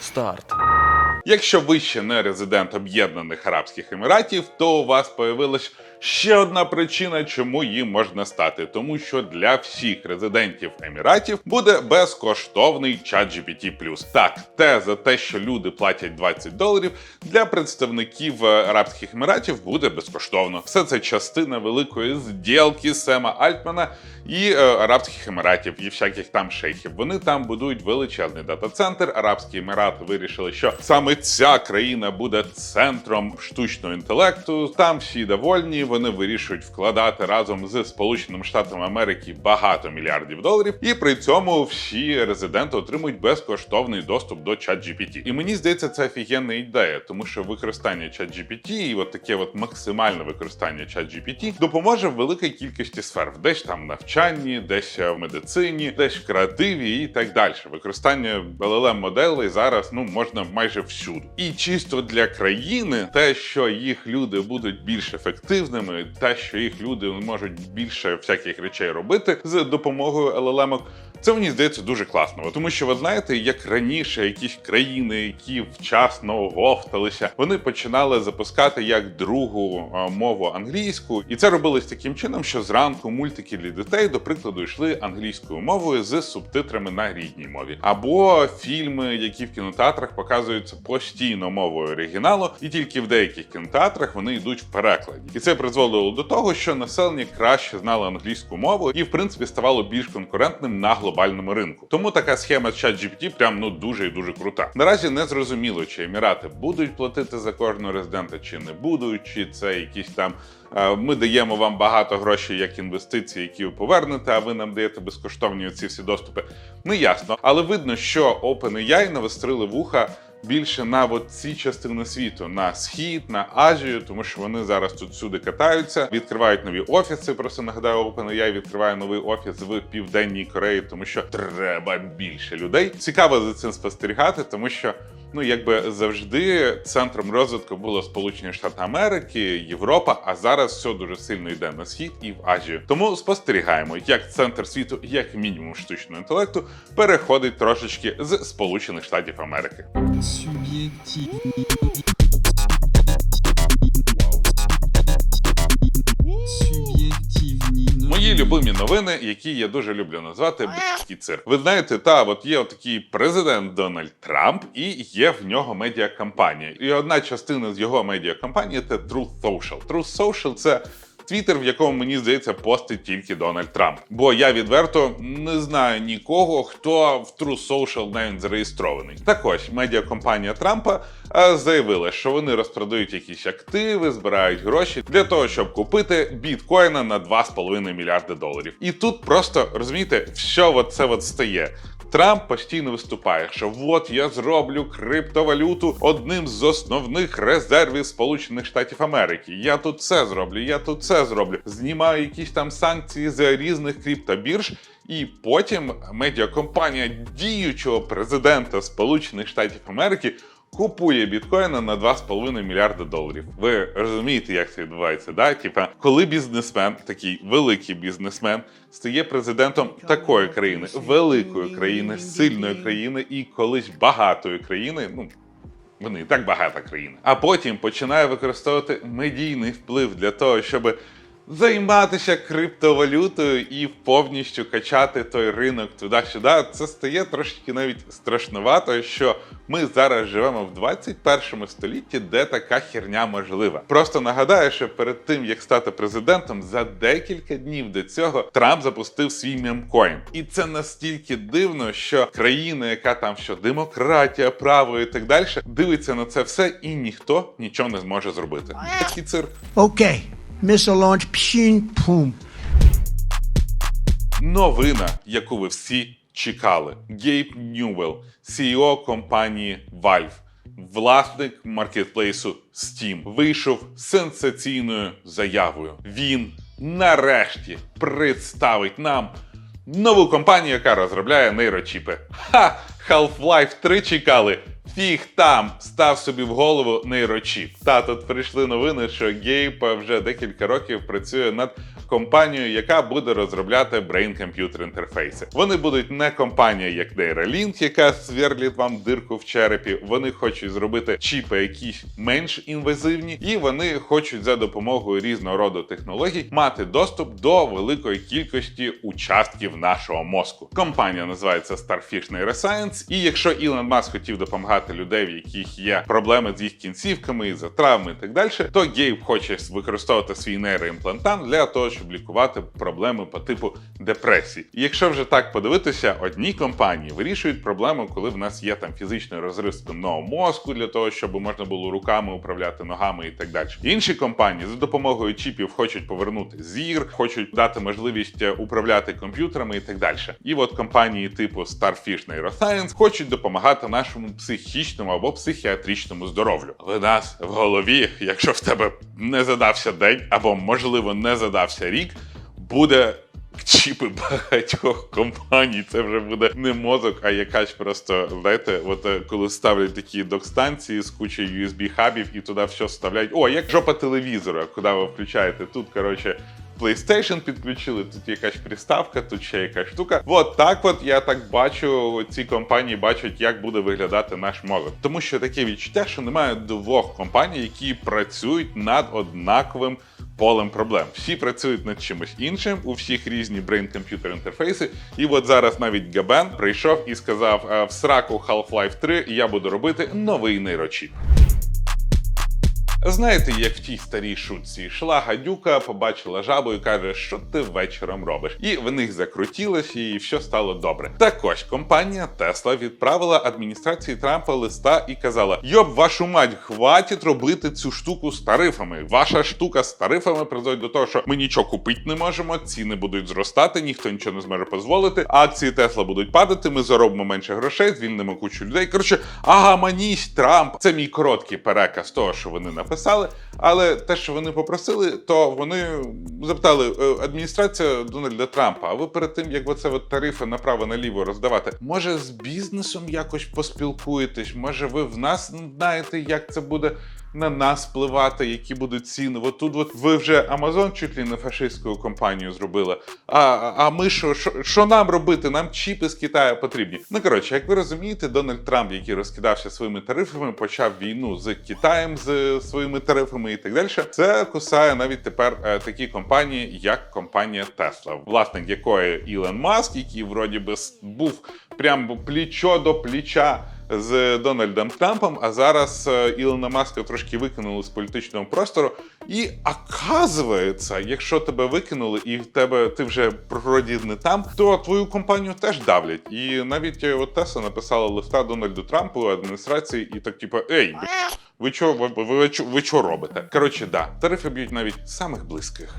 Старт. Якщо ви ще не резидент Об'єднаних Арабських Еміратів, то у вас появилась ще одна причина, чому їм можна стати, тому що для всіх резидентів Еміратів буде безкоштовний чат GPT+. Так, те за те, що люди платять 20 доларів, для представників е, Арабських Еміратів буде безкоштовно. Все це частина великої зділки Сема Альтмана і е, Арабських Еміратів, і всяких там шейхів. Вони там будують величезний дата-центр. Арабські Емірати вирішили, що саме ця країна буде центром штучного інтелекту. Там всі довольні. Вони вирішують вкладати разом з Сполученими Штатами Америки багато мільярдів доларів, і при цьому всі резиденти отримують безкоштовний доступ до ChatGPT. І мені здається, це офігенна ідея, тому що використання ChatGPT і от таке от максимальне використання ChatGPT допоможе в великій кількості сфер, десь там навчанні, десь в медицині, десь в креативі і так далі. Використання LLM моделей зараз ну можна майже всюди. І чисто для країни те, що їх люди будуть більш ефективними, те, що їх люди можуть більше всяких речей робити з допомогою LLM, це мені здається дуже класно, тому що ви знаєте, як раніше якісь країни, які вчасно говталися, вони починали запускати як другу мову англійську, і це робилось таким чином, що зранку мультики для дітей, до прикладу, йшли англійською мовою з субтитрами на рідній мові, або фільми, які в кінотеатрах показуються постійно мовою оригіналу, і тільки в деяких кінотеатрах вони йдуть в перекладі. І це призводило до того, що населення краще знало англійську мову і, в принципі, ставало більш конкурентним на глобальному ринку. Тому така схема ChatGPT прям ну дуже і дуже крута. Наразі не зрозуміло, чи емірати будуть платити за кожного резидента, чи не будуть, чи це якісь там. е, Ми даємо вам багато грошей як інвестиції, які ви повернете, а ви нам даєте безкоштовні ці всі доступи. Не ясно, але видно, що OpenAI навестрили вуха більше на от ці частини світу, на схід, на Азію, тому що вони зараз тут всюди катаються, відкривають нові офіси. Просто нагадаю, OpenAI відкриває новий офіс в південній Кореї, тому що треба більше людей. Цікаво за цим спостерігати, тому що. Ну, якби завжди центром розвитку було Сполучені Штати Америки, Європа, а зараз все дуже сильно йде на схід і в Азію. Тому спостерігаємо, як центр світу, як мінімум штучного інтелекту, переходить трошечки з Сполучених Штатів Америки. Мої любимі новини, які я дуже люблю назвати б***ський цирк. Ви знаєте, та от є такий президент Дональд Трамп, і є в нього медіакампанія. І одна частина з його медіакампанії це Truth Social. Truth Social – це Твіттер, в якому мені здається, постить тільки Дональд Трамп. Бо я відверто не знаю нікого, хто в True Social навіть зареєстрований. Так ось медіакомпанія Трампа е, заявила, що вони розпродають якісь активи, збирають гроші для того, щоб купити біткоїна на 2,5 мільярди доларів. І тут просто розумієте, що от це от стає. Трамп постійно виступає, що от я зроблю криптовалюту одним з основних резервів Сполучених Штатів Америки. Я тут це зроблю, я тут це зроблю. Знімаю якісь там санкції з різних криптобірж. І потім медіакомпанія діючого президента Сполучених Штатів Америки купує біткоїна на 2,5 мільярди доларів. Ви розумієте, як це відбувається? Да? Типа, коли бізнесмен, такий великий бізнесмен, стає президентом такої країни, великої країни, сильної країни і колись багатої країни, ну. Вони і так багата країна. А потім починає використовувати медійний вплив для того, щоб займатися криптовалютою і повністю качати той ринок туди-сюди. Це стає трошки навіть страшновато, що ми зараз живемо в 21 столітті, де така херня можлива. Просто нагадаю, що перед тим як стати президентом, за декілька днів до цього Трамп запустив свій мемкоін. І це настільки дивно, що країна, яка там що демократія, право і так далі, дивиться на це все, і ніхто нічого не зможе зробити. Такий цирк. Missile launch, pshing, boom. Новина, яку ви всі чекали. Гейб Ньювелл, CEO компанії Valve, власник маркетплейсу Steam, вийшов сенсаційною заявою. Він нарешті представить нам нову компанію, яка розробляє нейрочіпи. Ха! Half-Life 3 чекали. Фіг там став собі в голову нейрочіп. Та тут прийшли новини, що Гейб вже декілька років працює над компанію, яка буде розробляти brain-computer інтерфейси. Вони будуть не компанія, як Neuralink, яка сверлить вам дирку в черепі. Вони хочуть зробити чіпи, якісь менш інвазивні, і вони хочуть за допомогою різного роду технологій мати доступ до великої кількості участків нашого мозку. Компанія називається Starfish Neuroscience, і якщо Ілон Маск хотів допомагати людей, в яких є проблеми з їх кінцівками, за травми і так далі, то Гейб хоче використовувати свій нейроімплантант для того, щоб лікувати проблеми по типу депресії. І якщо вже так подивитися, одні компанії вирішують проблему, коли в нас є там фізичний розрив спинного мозку для того, щоб можна було руками управляти ногами і так далі. Інші компанії за допомогою чіпів хочуть повернути зір, хочуть дати можливість е, управляти комп'ютерами і так далі. І от компанії типу Starfish Neuroscience хочуть допомагати нашому психічному або психіатричному здоров'ю. В нас в голові, якщо в тебе не задався день або можливо не задався рік, буде. Чіпи багатьох компаній, це вже буде не мозок, а якась просто, знаєте, от е, коли ставлять такі док-станції з кучею USB-хабів і туди все вставляють. О, як жопа телевізора, куди ви включаєте. Тут, коротше, PlayStation підключили, тут якась приставка, тут ще якась штука. От так от я так бачу, ці компанії бачать, як буде виглядати наш мозок. Тому що таке відчуття, що немає двох компаній, які працюють над однаковим полем проблем. Всі працюють над чимось іншим, у всіх різні brain-computer інтерфейси. І от зараз навіть Габен прийшов і сказав: «Е, в сраку Half-Life 3 я буду робити новий нейрочіп. Знаєте, як в тій старій шутці йшла гадюка, побачила жабу і каже, що ти вечором робиш. І в них закрутілося, і все стало добре. Так ось компанія Tesla відправила адміністрації Трампа листа і казала: Йоб, вашу мать, хватить робити цю штуку з тарифами. Ваша штука з тарифами призводить до того, що ми нічого купити не можемо, ціни будуть зростати, ніхто нічого не зможе дозволити. Акції Тесла будуть падати. Ми заробимо менше грошей, звільнимо кучу людей. Коротше, агаманісь Трамп. Це мій короткий переказ того, що вони написали. Але те, що вони попросили, то вони запитали «Е, адміністрація Дональда Трампа. А ви перед тим, як оце от тарифи направо-наліво роздавати, може з бізнесом якось поспілкуєтесь? Може, ви в нас знаєте, як це буде? На нас впливати, які будуть ціни. От тут от ви вже Amazon чуть ли не фашистською компанією зробили. А, а ми що, що, що нам робити? Нам чіпи з Китаю потрібні. Ну коротше, як ви розумієте, Дональд Трамп, який розкидався своїми тарифами, почав війну з Китаєм з своїми тарифами і так далі. Це кусає навіть тепер е, такі компанії, як компанія Tesla, власник якої Ілон Маск, який вроді би був прям плічо до пліча з Дональдом Трампом, а зараз е, Ілона Маска трошки викинули з політичного простору. І оказується, якщо тебе викинули і в тебе ти вже вроді не там, то твою компанію теж давлять. І навіть е, от Тесла написала листа Дональду Трампу адміністрації, і так, типу, ей, ви чо, ви, ви, ви, чо- ви чо робите? Коротше, да, тарифи б'ють навіть самих близьких.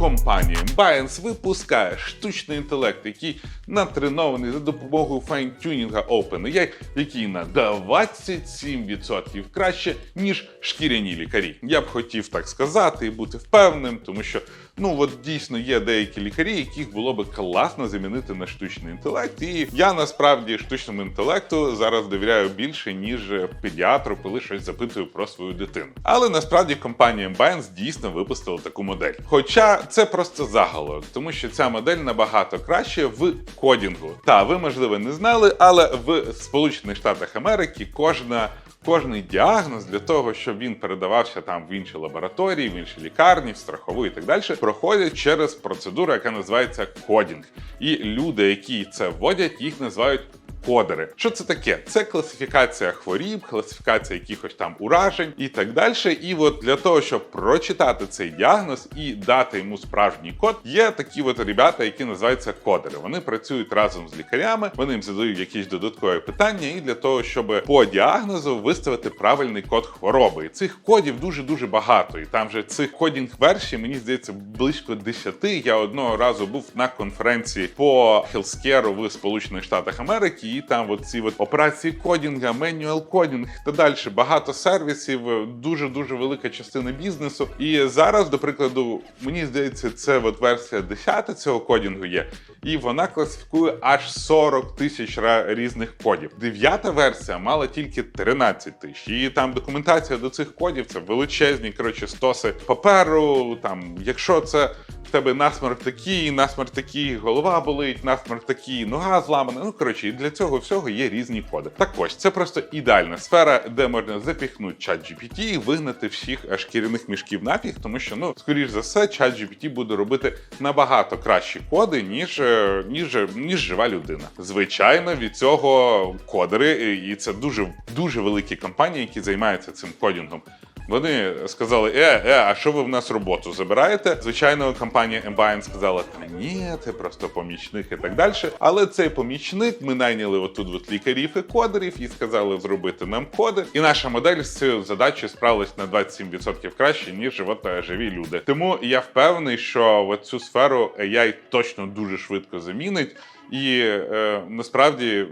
Компанія Binance випускає штучний інтелект, який натренований за допомогою файнтюнінга OpenAI, який на 27% краще, ніж шкіряні лікарі. Я б хотів так сказати і бути впевненим, тому що ну от дійсно є деякі лікарі, яких було би класно замінити на штучний інтелект. І я насправді штучному інтелекту зараз довіряю більше, ніж педіатру, коли щось запитую про свою дитину. Але насправді компанія Binance дійсно випустила таку модель. Хоча це просто заголовок, тому що ця модель набагато краще в кодінгу. Та ви можливо не знали, але в Сполучених Штатах Америки кожна. Кожний діагноз для того, щоб він передавався там в інші лабораторії, в інші лікарні, в страхову і так далі, проходять через процедуру, яка називається кодінг. І люди, які це вводять, їх називають кодери. Що це таке? Це класифікація хворіб, класифікація якихось там уражень і так далі. І от для того, щоб прочитати цей діагноз і дати йому справжній код, є такі от ребята, які називаються кодери. Вони працюють разом з лікарями, вони їм задають якісь додаткові питання, і для того, щоб по діагнозу виставити правильний код хвороби. І цих кодів дуже дуже багато. І там же цих кодінг версій, мені здається, близько 10. Я одного разу був на конференції по хелскеру в Сполучених Штатах Америки. І там от ці от операції кодінга, менюал кодінг та далі. Багато сервісів, дуже дуже велика частина бізнесу. І зараз, до прикладу, мені здається, це от версія 10 цього кодінгу є, і вона класифікує аж 40 тисяч різних кодів. Дев'ята версія мала тільки 13 тисяч. І там документація до цих кодів це величезні коротше стоси паперу. Там, якщо це тебе насмерть такий, насмерть такий, голова болить, насмерть такий, нога зламана. Ну коротше, і для цього всього є різні коди. Так ось це просто ідеальна сфера, де можна запіхнути чат GPT і вигнати всіх шкіряних мішків нафіг, тому що ну скоріш за все, чат GPT буде робити набагато кращі коди, ніж, е, ніж, ніж жива людина. Звичайно, від цього кодери, і це дуже дуже великі компанії, які займаються цим кодінгом. Вони сказали: е, е, а що ви в нас роботу забираєте? Звичайно, компанія Embine сказала: Та ні, це просто помічник і так далі. Але цей помічник ми найняли отут от лікарів і кодерів і сказали зробити нам коди. І наша модель з цією задачею справилась на 27% краще, ніж от е, живі люди. Тому я впевнений, що от цю сферу AI точно дуже швидко замінить, і е, насправді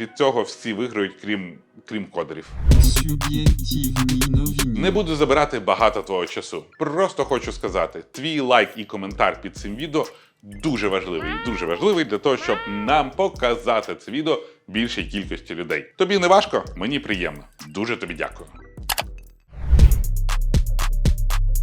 від цього всі виграють, крім крім кодерів. Новини. Не буду забирати багато твого часу. Просто хочу сказати: твій лайк і коментар під цим відео дуже важливий, дуже важливий для того, щоб нам показати це відео більшій кількості людей. Тобі не важко? Мені приємно. Дуже тобі дякую.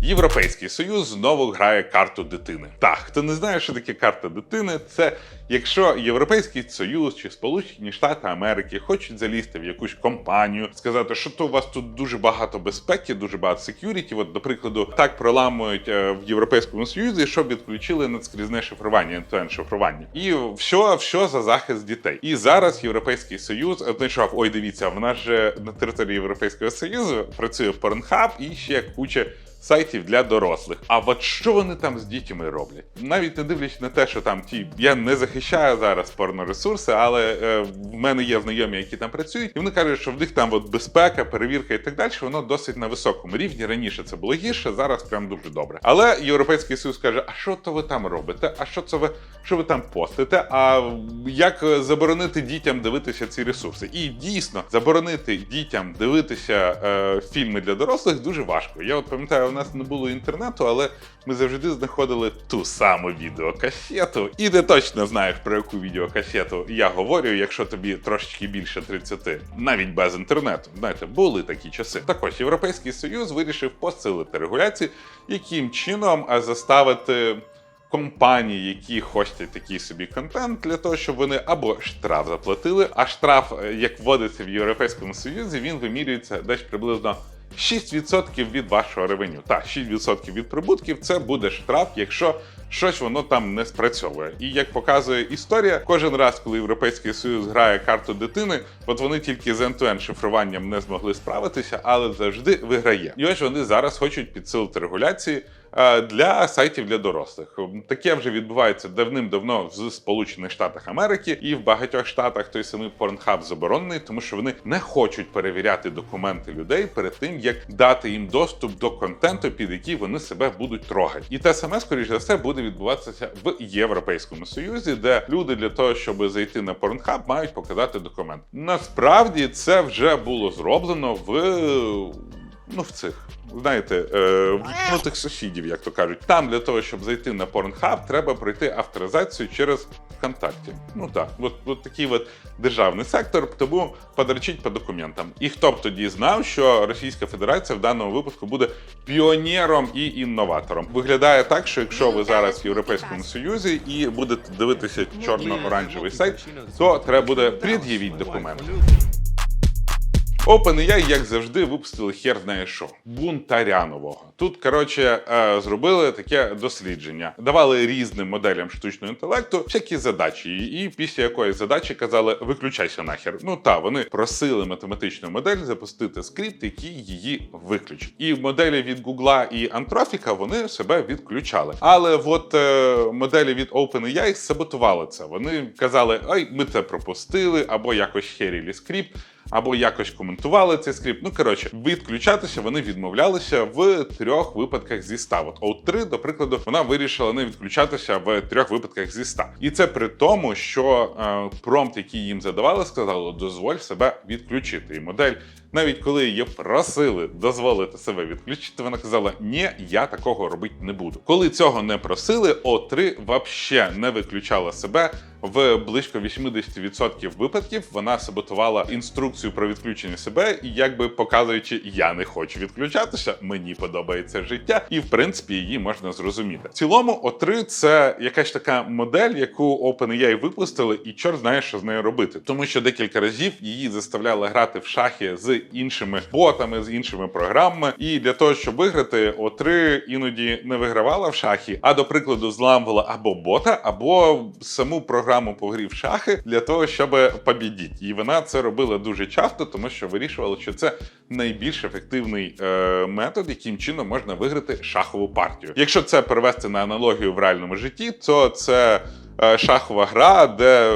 Європейський союз знову грає карту дитини. Так, хто не знає, що таке карта дитини, це якщо Європейський Союз чи Сполучені Штати Америки хочуть залізти в якусь компанію, сказати, що то у вас тут дуже багато безпеки, дуже багато секюріті. От, до прикладу, так проламують е, в Європейському Союзі, щоб відключили надскрізне шифрування, end-to-end шифрування, і все, все за захист дітей. І зараз Європейський Союз знайшов, ой, дивіться, в нас же на території Європейського Союзу працює Pornhub і ще куча сайтів для дорослих. А от що вони там з дітьми роблять? Навіть не дивлячись на те, що там ті я не захищаю зараз порноресурси, але е, в мене є знайомі, які там працюють, і вони кажуть, що в них там от безпека, перевірка і так далі, воно досить на високому рівні. Раніше це було гірше, зараз прям дуже добре. Але Європейський Союз каже: а що то ви там робите? А що це ви що ви там постите? А як заборонити дітям дивитися ці ресурси? І дійсно заборонити дітям дивитися е, фільми для дорослих дуже важко. Я от пам'ятаю, у нас не було інтернету, але ми завжди знаходили ту саму відеокасету. І ти точно знаєш про яку відеокасету я говорю, якщо тобі трошечки більше 30, навіть без інтернету. Знаєте, були такі часи. Так ось Європейський Союз вирішив посилити регуляції, яким чином заставити. Компанії, які хостять такий собі контент, для того, щоб вони або штраф заплатили, а штраф, е, як вводиться в Європейському Союзі, він вимірюється десь приблизно 6% від вашого ревеню. Так, 6% від прибутків це буде штраф, якщо щось воно там не спрацьовує. І як показує історія, кожен раз, коли Європейський Союз грає карту дитини, от вони тільки з end-to-end шифруванням не змогли справитися, але завжди виграє. І ось вони зараз хочуть підсилити регуляції. Е, Для сайтів для дорослих таке вже відбувається давним-давно в Сполучених Штатах Америки, і в багатьох штатах той самий Pornhub заборонений, тому що вони не хочуть перевіряти документи людей перед тим, як дати їм доступ до контенту, під який вони себе будуть трогати. І те саме, скоріш за все, буде відбуватися в Європейському Союзі, де люди для того, щоб зайти на Pornhub, мають показати документ. Насправді це вже було зроблено в ну в цих. Знаєте, е, ну, сусідів, як то кажуть, там для того, щоб зайти на Pornhub, треба пройти авторизацію через ВКонтакті. Ну так, от, от такий от державний сектор, тому подрочіть по документам. І хто б тоді знав, що Російська Федерація в даному випадку буде піонером і інноватором. Виглядає так, що якщо ви зараз в Європейському Союзі і будете дивитися чорно-оранжевий сайт, то треба буде пред'явіть документи. OpenAI, як завжди, випустили хер знає що. Бунтаря нового. Тут, коротше, е, зробили таке дослідження, давали різним моделям штучного інтелекту всякі задачі, і після якоїсь задачі казали виключайся нахер. Ну та вони просили математичну модель запустити скрипт, який її виключить. І моделі від Гугла і Anthropic вони себе відключали. Але от е, моделі від OpenAI саботували це. Вони казали, ой, ми це пропустили, або якось херілі скрипт. Або якось коментували цей скрипт. Ну коротше, відключатися вони відмовлялися в трьох випадках зі ста. От OAuth 3, до прикладу, вона вирішила не відключатися в трьох випадках зі ста. І це при тому, що е, промпт, який їм задавали, сказали: дозволь себе відключити. І модель, навіть коли її просили дозволити себе відключити, вона казала: Ні, я такого робити не буду. Коли цього не просили, O3 вообще не виключала себе. В близько 80% випадків вона саботувала інструкцію про відключення себе, і якби показуючи, я не хочу відключатися, мені подобається життя, і в принципі її можна зрозуміти. В цілому, O3 – це якась така модель, яку OpenAI випустили, і чорт знає, що з нею робити, тому що декілька разів її заставляли грати в шахи з іншими ботами, з іншими програмами. І для того, щоб виграти, O3 іноді не вигравала в шахи, а до прикладу, зламувала або бота, або саму програму по грі в шахи для того, щоб побідіти. І вона це робила дуже часто, тому що вирішувала, що це найбільш ефективний е, метод, яким чином можна виграти шахову партію. Якщо це перевести на аналогію в реальному житті, то це е, шахова гра, де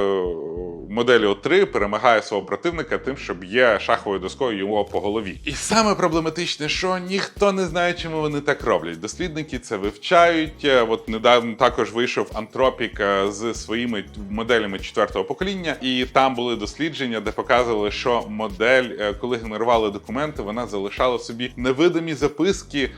модель О3 перемагає свого противника тим, що б'є шаховою доскою його по голові. І саме проблематичне, що ніхто не знає, чому вони так роблять. Дослідники це вивчають. Е, От недавно також вийшов Антропік е, з своїми моделями четвертого покоління, і там були дослідження, де показували, що модель, е, коли генерували документи, вона залишала собі невидимі записки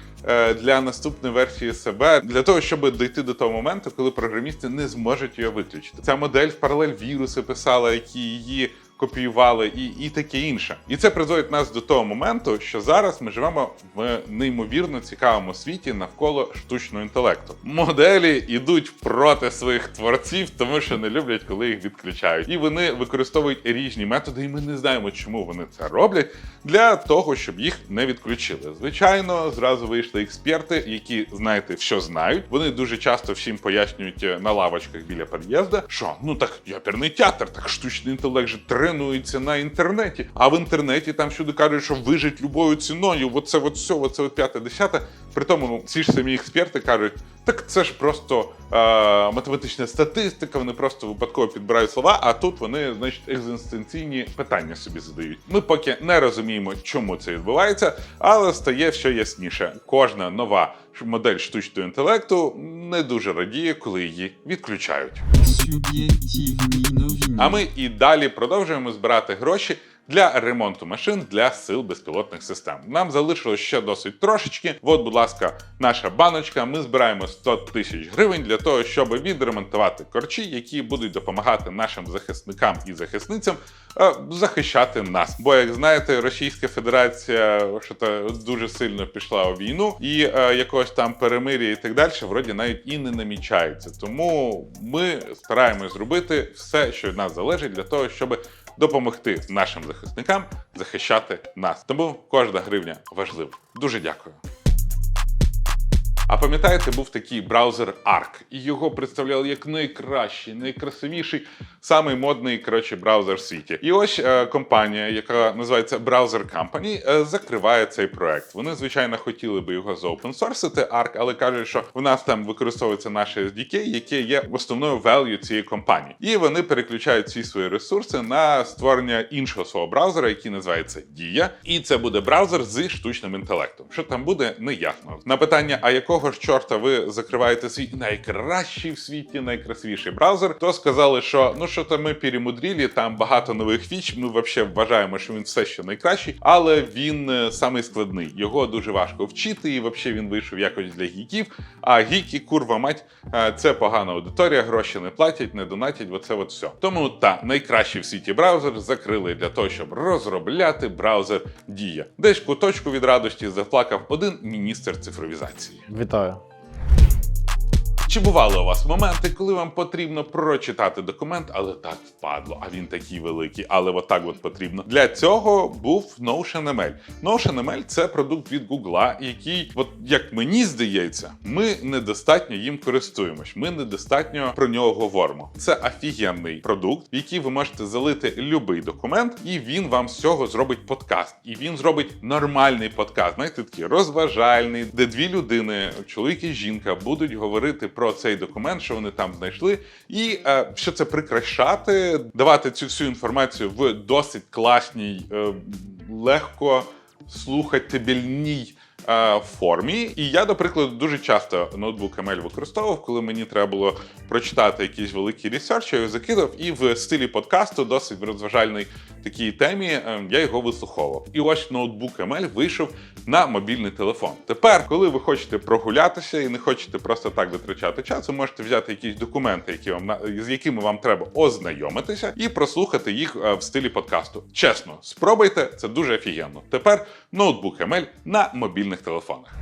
для наступної версії себе для того, щоб дійти до того моменту, коли програмісти не зможуть її виключити. Ця модель в паралель віруси писала, які її. Копіювали і, і таке інше, і це призводить нас до того моменту, що зараз ми живемо в неймовірно цікавому світі навколо штучного інтелекту. Моделі йдуть проти своїх творців, тому що не люблять, коли їх відключають, і вони використовують різні методи, і ми не знаємо, чому вони це роблять для того, щоб їх не відключили. Звичайно, зразу вийшли експерти, які знаєте, що знають. Вони дуже часто всім пояснюють е, на лавочках біля під'їзду, що ну так ядерний театр, так штучний інтелект же тренується на інтернеті. А в інтернеті там всюди кажуть, що вижить любою ціною. Оце от все, оце п'яте, десяте. При тому ну, ці ж самі експерти кажуть, так це ж просто е, математична статистика, вони просто випадково підбирають слова, а тут вони, значить, екзистенційні питання собі задають. Ми поки не розуміємо, чому це відбувається, але стає все ясніше. Кожна нова модель штучного інтелекту не дуже радіє, коли її відключають. Суб'єктивні новини. А ми і далі продовжуємо збирати гроші для ремонту машин для сил безпілотних систем. Нам залишилось ще досить трошечки. От, будь ласка, наша баночка. Ми збираємо 100 тисяч гривень для того, щоб відремонтувати корчі, які будуть допомагати нашим захисникам і захисницям е, захищати нас. Бо, як знаєте, Російська Федерація що дуже сильно пішла у війну, і е, якогось там перемир'я і так далі, вроді навіть і не намічається. Тому ми стараємось зробити все, що від нас залежить, для того, щоб допомогти нашим захисникам захищати нас. Тому кожна гривня важлива. Дуже дякую. А пам'ятаєте, був такий браузер Arc, і його представляли як найкращий, найкрасивіший, самий модний коротше, браузер в світі. І ось е, компанія, яка називається Browser Company, е, закриває цей проект. Вони, звичайно, хотіли би його заопенсорсити, Arc, але кажуть, що в нас там використовується наше SDK, яке є основною value цієї компанії. І вони переключають всі свої ресурси на створення іншого свого браузера, який називається Dia. І це буде браузер з штучним інтелектом. Що там буде, не ясно. На питання, а якого ж чорта ви закриваєте свій найкращий в світі, найкрасивіший браузер, то сказали, що ну що то ми перемудрили, там багато нових фіч. Ми взагалі вважаємо, що він все ще найкращий, але він е, самий складний. Його дуже важко вчити, і взагалі він вийшов якось для гіків. А гіки, курва мать, е, це погана аудиторія, гроші не платять, не донатять. Оце от все. Тому та найкращий в світі браузер закрили для того, щоб розробляти браузер Дія. Десь куточку від радості заплакав один міністр цифровізації. Вітаю. Чи бували у вас моменти, коли вам потрібно прочитати документ, але так впадло, а він такий великий, але отак от потрібно. Для цього був NotionML. NotionML – це продукт від Google, який, от як мені здається, ми недостатньо їм користуємось. Ми недостатньо про нього говоримо. Це офігенний продукт, в який ви можете залити будь-який документ, і він вам з цього зробить подкаст. І він зробить нормальний подкаст. Знаєте, такий розважальний, де дві людини, чоловік і жінка, будуть говорити про цей документ, що вони там знайшли, і е, що це прикрашати, давати цю всю інформацію в досить класній, е, легко слухатибельній е, формі. І я, до прикладу, дуже часто ноутбук ML використовував, коли мені треба було прочитати якийсь великий ресерч, я його закидав, і в стилі подкасту, досить розважальній такій темі, е, я його вислуховував. І ось ноутбук ML вийшов на мобільний телефон. Тепер, коли ви хочете прогулятися і не хочете просто так витрачати час, ви можете взяти якісь документи, які вам з якими вам треба ознайомитися, і прослухати їх е, в стилі подкасту. Чесно, спробуйте, це дуже офігенно. Тепер ноутбук ML на мобільних телефонах.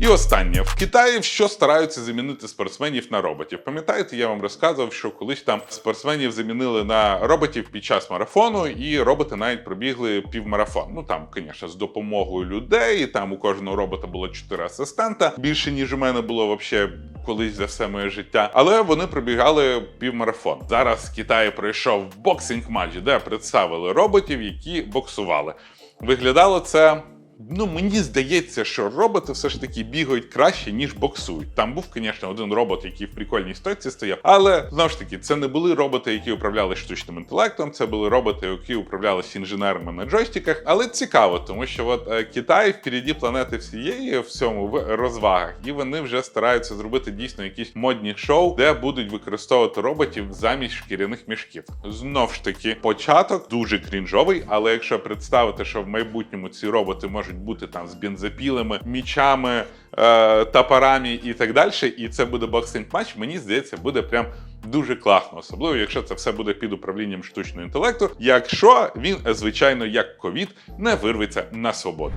І останнє в Китаї що стараються замінити спортсменів на роботів. Пам'ятаєте, я вам розказував, що колись там спортсменів замінили на роботів під час марафону, і роботи навіть пробігли півмарафон. Ну там, звісно, з допомогою людей. Там у кожного робота було чотири асистента. Більше ніж у мене було взагалі колись за все моє життя. Але вони пробігали півмарафон. Зараз в Китаї пройшов боксинг матч, де представили роботів, які боксували. Виглядало це. Ну, мені здається, що роботи все ж таки бігають краще, ніж боксують. Там був, звісно, один робот, який в прикольній стойці стояв. Але знову ж таки, це не були роботи, які управляли штучним інтелектом, це були роботи, які управлялися інженерами на джойстиках. Але цікаво, тому що от е, Китай впереді планети всієї в цьому в розвагах, і вони вже стараються зробити дійсно якісь модні шоу, де будуть використовувати роботів замість шкіряних мішків. Знов ж таки, початок дуже крінжовий, але якщо представити, що в майбутньому ці роботи можуть бути там з бензопілами, мічами, е, топорами і так далі, і це буде боксинг матч, мені здається, буде прям дуже класно, особливо якщо це все буде під управлінням штучного інтелекту. Якщо він, звичайно, як ковід, не вирветься на свободу.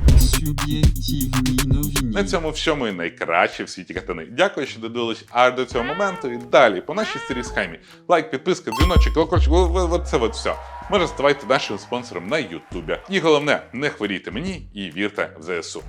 На цьому всьому і найкраще в світі катани. Дякую, що додивились аж до цього моменту. І далі по нашій старій схемі. Лайк, підписка, дзвіночок, колокольчик, це от все. Може ставайте нашим спонсором на Ютубі. І головне, не хворійте мені і вірте в ЗСУ.